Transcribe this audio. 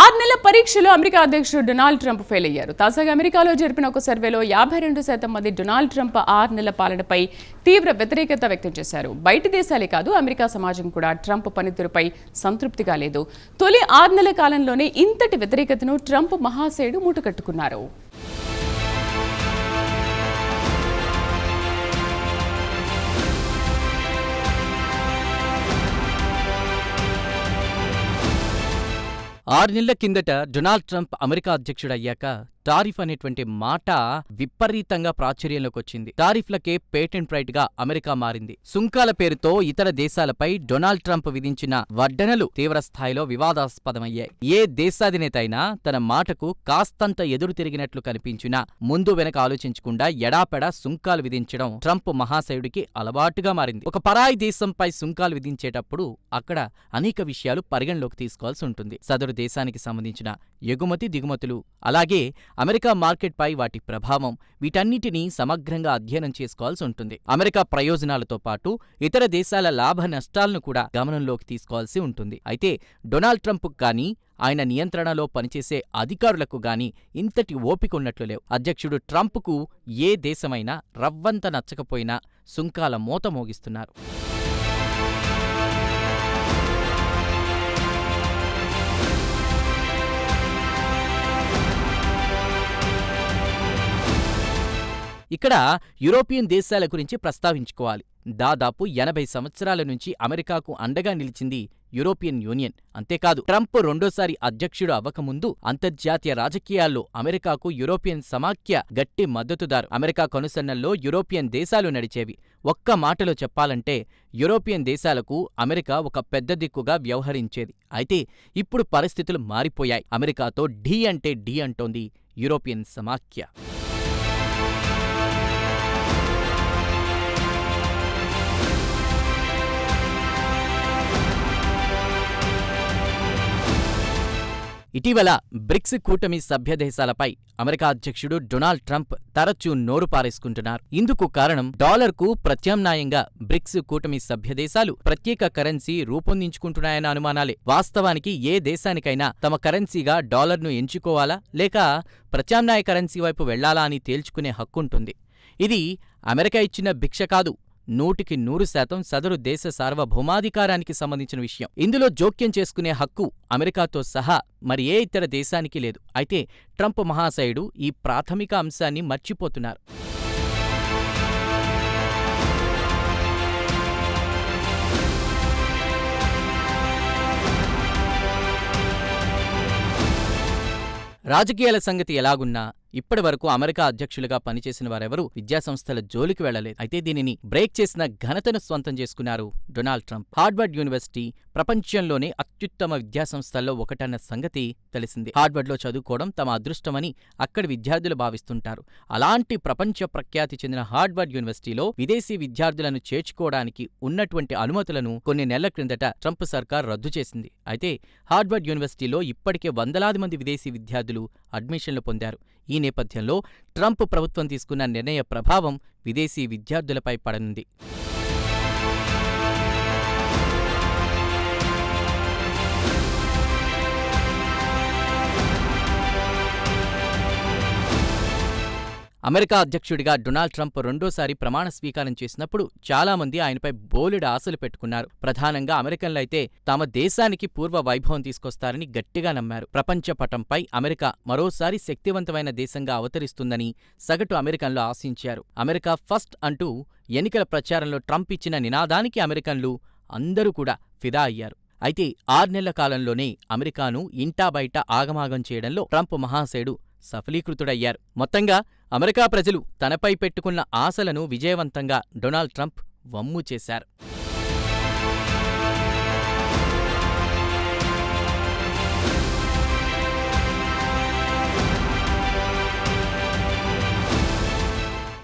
ఆరు నెలల పరీక్షలో అమెరికా అధ్యక్షుడు డొనాల్డ్ ట్రంప్ ఫెయిల్ అయ్యారు. తాజాగా అమెరికాలో జరిపిన ఒక సర్వేలో యాభై రెండు శాతం మంది డొనాల్డ్ ట్రంప్ ఆరు నెలల పాలనపై తీవ్ర వ్యతిరేకత వ్యక్తం చేశారు. బయటి దేశాలే కాదు అమెరికా సమాజం కూడా ట్రంప్ పనితీరుపై సంతృప్తిగా లేదు. తొలి ఆరు నెలల కాలంలోనే ఇంతటి వ్యతిరేకతను ట్రంప్ మహాశయుడు మూటకట్టుకున్నారు ఆరు నెలల కిందట డొనాల్డ్ ట్రంప్ అమెరికా అధ్యక్షుడయ్యాక టారిఫ్ అనేటువంటి మాట విపరీతంగా ప్రాచుర్యంలోకి వచ్చింది టారిఫ్లకే పేటెంట్ రైట్గా అమెరికా మారింది. సుంకాల పేరుతో ఇతర దేశాలపై డొనాల్డ్ ట్రంప్ విధించిన వడ్డనలు తీవ్ర స్థాయిలో వివాదాస్పదమయ్యాయి. ఏ దేశాధినేత అయినా తన మాటకు కాస్తంత ఎదురు తిరిగినట్లు కనిపించినా ముందు వెనక ఆలోచించకుండా ఎడాపెడా సుంకాలు విధించడం ట్రంప్ మహాశయుడికి అలవాటుగా మారింది. ఒక పరాయి దేశంపై సుంకాలు విధించేటప్పుడు అక్కడ అనేక విషయాలు పరిగణలోకి తీసుకోవాల్సి ఉంటుంది. సదరు దేశానికి సంబంధించిన ఎగుమతి దిగుమతులు అలాగే అమెరికా మార్కెట్పై వాటి ప్రభావం వీటన్నిటినీ సమగ్రంగా అధ్యయనం చేసుకోవాల్సి ఉంటుంది. అమెరికా ప్రయోజనాలతో పాటు ఇతర దేశాల లాభ నష్టాలను కూడా గమనంలోకి తీసుకోవాల్సి ఉంటుంది. అయితే డొనాల్డ్ ట్రంప్ కానీ ఆయన నియంత్రణలో పనిచేసే అధికారులకు గాని ఇంతటి ఓపిక ఉన్నట్లు లేవు. అధ్యక్షుడు ట్రంప్కు ఏ దేశమైనా రవ్వంత నచ్చకపోయినా సుంకాల మోత మోగిస్తున్నారు. ఇక్కడ యూరోపియన్ దేశాల గురించి ప్రస్తావించుకోవాలి. దాదాపు ఎనభై సంవత్సరాల నుంచి అమెరికాకు అండగా నిలిచింది యూరోపియన్ యూనియన్. అంతేకాదు ట్రంప్ రెండోసారి అధ్యక్షుడు అవ్వకముందు అంతర్జాతీయ రాజకీయాల్లో అమెరికాకు యూరోపియన్ సమాఖ్య గట్టి మద్దతుదారు. అమెరికా కనుసన్నల్లో యూరోపియన్ దేశాలు నడిచేవి. ఒక్క మాటలో చెప్పాలంటే యూరోపియన్ దేశాలకు అమెరికా ఒక పెద్ద దిక్కుగా వ్యవహరించేది. అయితే ఇప్పుడు పరిస్థితులు మారిపోయాయి. అమెరికాతో ఢీ అంటే ఢీ అంటోంది యూరోపియన్ సమాఖ్య. ఇటీవల బ్రిక్స్ కూటమి సభ్యదేశాలపై అమెరికా అధ్యక్షుడు డొనాల్డ్ ట్రంప్ తరచూ నోరు పారేసుకుంటున్నారు. ఇందుకు కారణం డాలర్కు ప్రత్యామ్నాయంగా బ్రిక్స్ కూటమి సభ్యదేశాలు ప్రత్యేక కరెన్సీ రూపొందించుకుంటున్నాయన్న అనుమానాలే. వాస్తవానికి ఏ దేశానికైనా తమ కరెన్సీగా డాలర్ను ఎంచుకోవాలా? లేక ప్రత్యామ్నాయ కరెన్సీ వైపు వెళ్ళాలా అని తేల్చుకునే హక్కుంటుంది. ఇది అమెరికా ఇచ్చిన భిక్ష కాదు. నూటికి నూరు శాతం సదరు దేశ సార్వభౌమాధికారానికి సంబంధించిన విషయం. ఇందులో జోక్యం చేసుకునే హక్కు అమెరికాతో సహా మరి ఏ ఇతర దేశానికి లేదు. అయితే ట్రంప్ మహాశయుడు ఈ ప్రాథమిక అంశాన్ని మర్చిపోతున్నారు. రాజకీయాల సంగతి ఎలాగున్నా ఇప్పటివరకు అమెరికా అధ్యక్షులుగా పనిచేసిన వారెవరూ విద్యాసంస్థల జోలికి వెళ్ళలేదు అయితే దీనిని బ్రేక్ చేసిన ఘనతను స్వంతం చేసుకున్నారు డొనాల్డ్ ట్రంప్. హార్వర్డ్ యూనివర్సిటీ ప్రపంచంలోనే అత్యుత్తమ విద్యాసంస్థల్లో ఒకటన్న సంగతి తెలిసింది. హార్వర్డ్లో చదువుకోవడం తమ అదృష్టమని అక్కడి విద్యార్థులు భావిస్తుంటారు. అలాంటి ప్రపంచ ప్రఖ్యాతి చెందిన హార్వర్డ్ యూనివర్సిటీలో విదేశీ విద్యార్థులను చేర్చుకోవడానికి ఉన్నటువంటి అనుమతులను కొన్ని నెలల క్రిందట ట్రంప్ సర్కార్ రద్దు చేసింది. అయితే హార్వర్డ్ యూనివర్సిటీలో ఇప్పటికే వందలాది మంది విదేశీ విద్యార్థులు అడ్మిషన్లు పొందారు. ఈ నేపథ్యంలో ట్రంప్ ప్రభుత్వం తీసుకున్న నిర్ణయ ప్రభావం విదేశీ విద్యార్థులపై పడనుంది. అమెరికా అధ్యక్షుడిగా డొనాల్డ్ ట్రంప్ రెండోసారి ప్రమాణ స్వీకారం చేసినప్పుడు చాలా మంది ఆయనపై బోలెడు ఆశలు పెట్టుకున్నారు. ప్రధానంగా అమెరికన్లైతే తమ దేశానికి పూర్వ వైభవం తీసుకొస్తారని గట్టిగా నమ్మారు. ప్రపంచ పటంపై అమెరికా మరోసారి శక్తివంతమైన దేశంగా అవతరిస్తుందని సగటు అమెరికన్లు ఆశించారు. అమెరికా ఫస్ట్ అంటూ ఎన్నికల ప్రచారంలో ట్రంప్ ఇచ్చిన నినాదానికి అమెరికన్లు అందరూ కూడా ఫిదా అయ్యారు. అయితే ఆరు నెలల కాలంలోనే అమెరికాను ఇంటా బయట ఆగమాగం చేయడంలో ట్రంప్ మహాశయుడు సఫలీకృతుడయ్యారు. మొత్తంగా అమెరికా ప్రజలు తనపై పెట్టుకున్న ఆశలను విజయవంతంగా డొనాల్డ్ ట్రంప్ వమ్ము చేశారు.